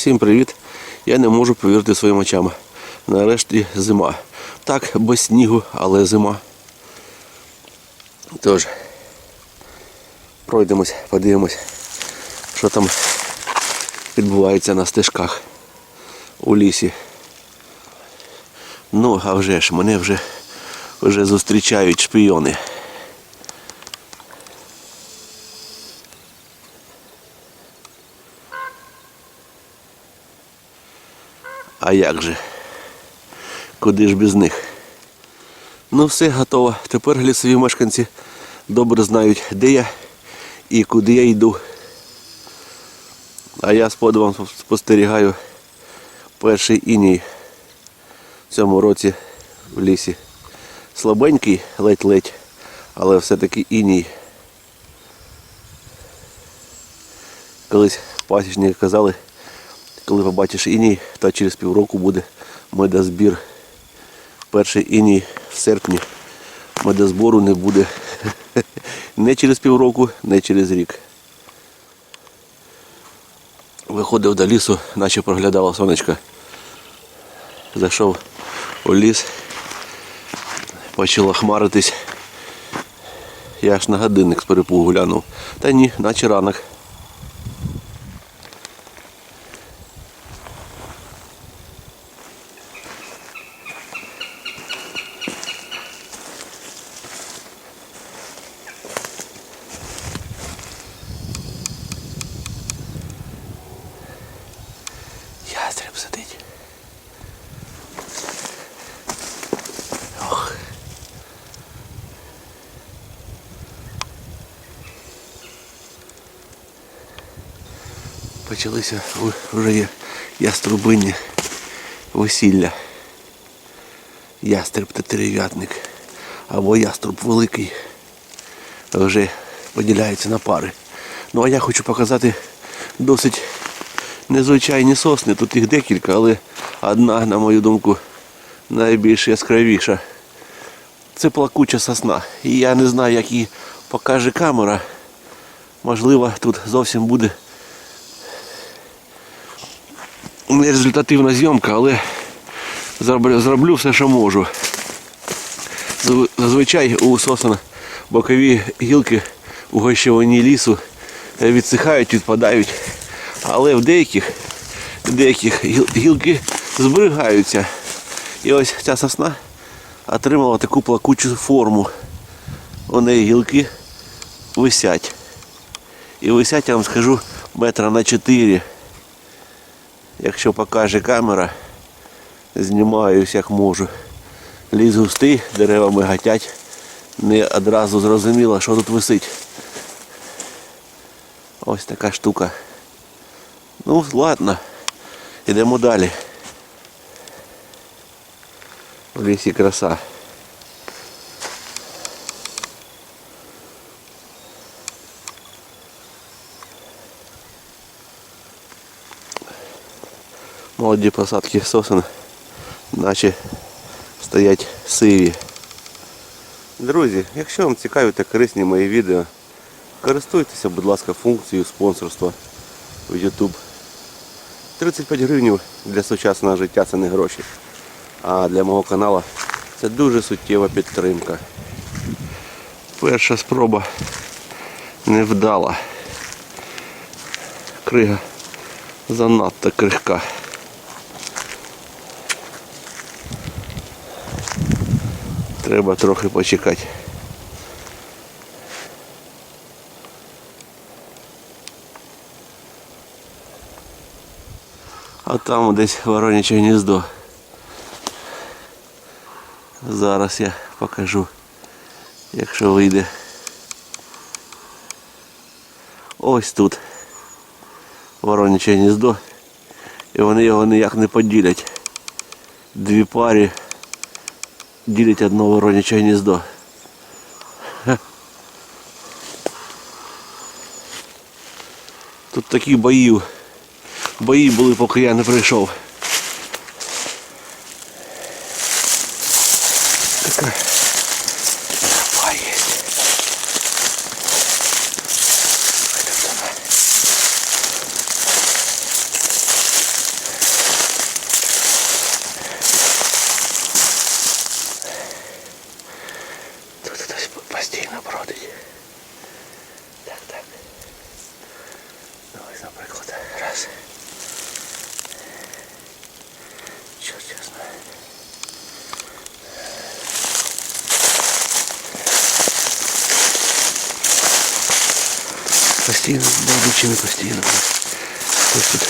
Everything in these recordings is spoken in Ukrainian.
Всім привіт! Я не можу повірити своїм очам. Нарешті зима. Так, без снігу, але зима. Тож, пройдемось, подивимось, що там відбувається на стежках у лісі. Ну, а вже ж, мене вже, вже зустрічають шпіони. А як же? Куди ж без них? Ну все готово. Тепер лісові мешканці добре знають, де я і куди я йду. А я з спостерігаю перший іній в цьому році в лісі. Слабенький, ледь-ледь, але все-таки іній. Колись пасічники казали, коли побачиш іній, то через півроку буде медозбір. Перший іній в серпні медозбору не буде не через півроку, не через рік. Виходив до лісу, наче проглядало сонечко. Зайшов у ліс, почало хмаритись. Я аж на годинник з перепугу глянув. Та ні, наче ранок. Почалися вже є яструбинні весілля. Ястреб та терев'ятник. Або яструб великий. Вже поділяються на пари. Ну а я хочу показати досить незвичайні сосни. Тут їх декілька, але одна, на мою думку, найбільш яскравіша. Це плакуча сосна. І я не знаю, як її покаже камера. Можливо, тут зовсім буде не результативна зйомка, але зроблю, зроблю все, що можу. Зазвичай у сосен бокові гілки у гощавині лісу е, відсихають, відпадають. Але в деяких, деяких гілки зберігаються. І ось ця сосна отримала таку плакучу форму. У неї гілки висять. І висять, я вам скажу, метра на 4. Якщо покаже камера, знімаюсь як можу. Ліс густий, дерева мигатять. Не одразу зрозуміло, що тут висить. Ось така штука. Ну, ладно. Йдемо далі. В лісі краса. Молоді посадки сосен, наче стоять сиві. Друзі, якщо вам цікаві та корисні мої відео, користуйтеся, будь ласка, функцією спонсорства в YouTube. 35 гривень для сучасного життя це не гроші. А для мого каналу це дуже суттєва підтримка. Перша спроба невдала. Крига занадто крихка. Треба трохи почекати. А там десь вороняче гніздо. Зараз я покажу, якщо вийде. Ось тут вороняче гніздо. І вони його ніяк не поділять. Дві парі ділять одне вороняче гніздо. Тут такі боїв. Бої були, поки я не прийшов. Така трава є. Постійно, да, не постійно. Ось тут.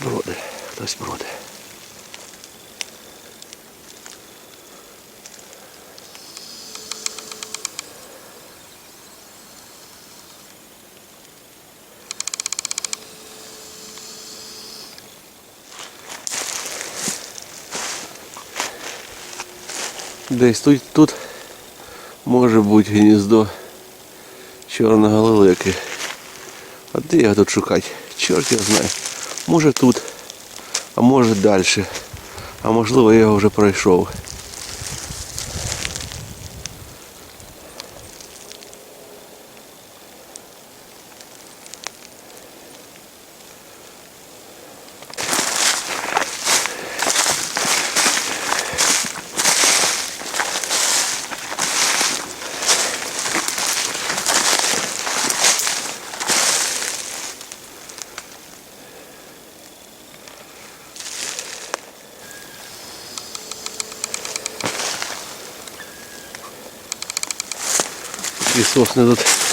Броди, хтось броди. Десь тут, тут може бути гніздо чорного лелеки. А де його тут шукати? Чорт я знаю. Може тут, а може далі. А можливо я його вже пройшов. Сосни тут.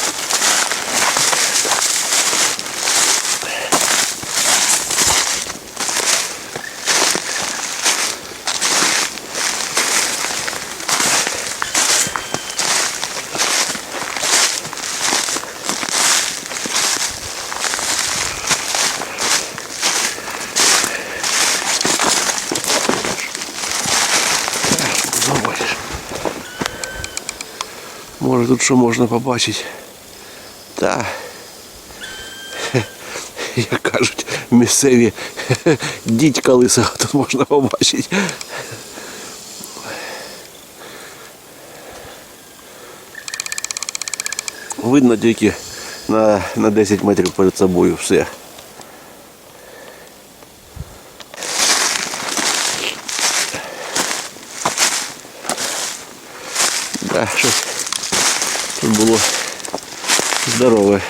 Може тут що можна побачити. Та. Як кажуть, місцеві дідька лисого тут можна побачити. Видно тільки на, на 10 метрів перед собою все. Да, щось тут було здорове.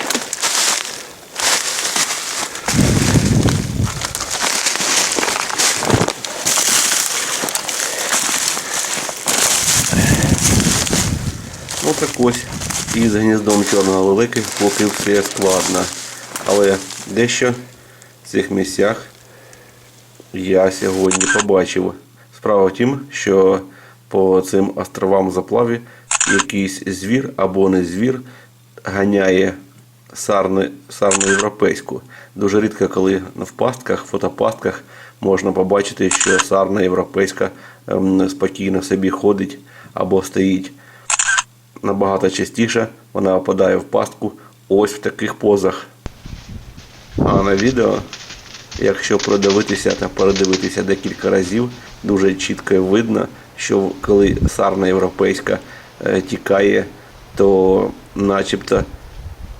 Так ось із гніздом чорного поки все складно. Але дещо в цих місцях я сьогодні побачив. Справа в тім, що по цим островам заплаві якийсь звір або не звір ганяє сарни, сарну європейську. Дуже рідко, коли в пастках, фотопастках можна побачити, що сарна європейська ем, спокійно собі ходить або стоїть. Набагато частіше вона опадає в пастку ось в таких позах. А на відео, якщо продивитися та передивитися декілька разів, дуже чітко видно, що коли сарна європейська тікає, то начебто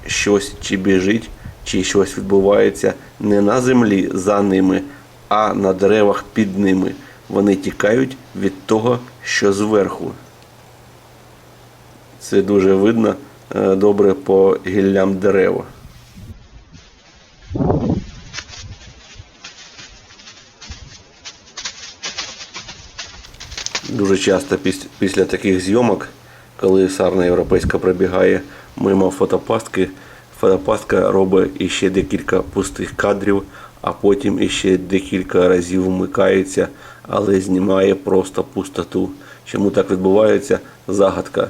щось чи біжить, чи щось відбувається не на землі за ними, а на деревах під ними. Вони тікають від того, що зверху. Це дуже видно е, добре по гіллям дерева. Дуже часто після таких зйомок, коли сарна європейська пробігає мимо фотопастки, фотопастка робить іще декілька пустих кадрів, а потім іще декілька разів вмикається, але знімає просто пустоту. Чому так відбувається? Загадка.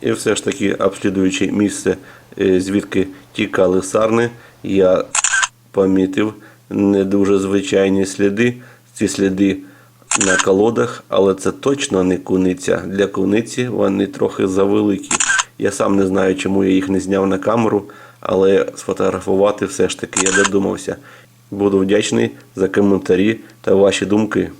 І все ж таки, обслідуючи місце, е, звідки тікали сарни, я помітив не дуже звичайні сліди. Ці сліди на колодах, але це точно не куниця. Для куниці вони трохи завеликі. Я сам не знаю, чому я їх не зняв на камеру, але сфотографувати все ж таки я додумався. Буду вдячний за коментарі та ваші думки.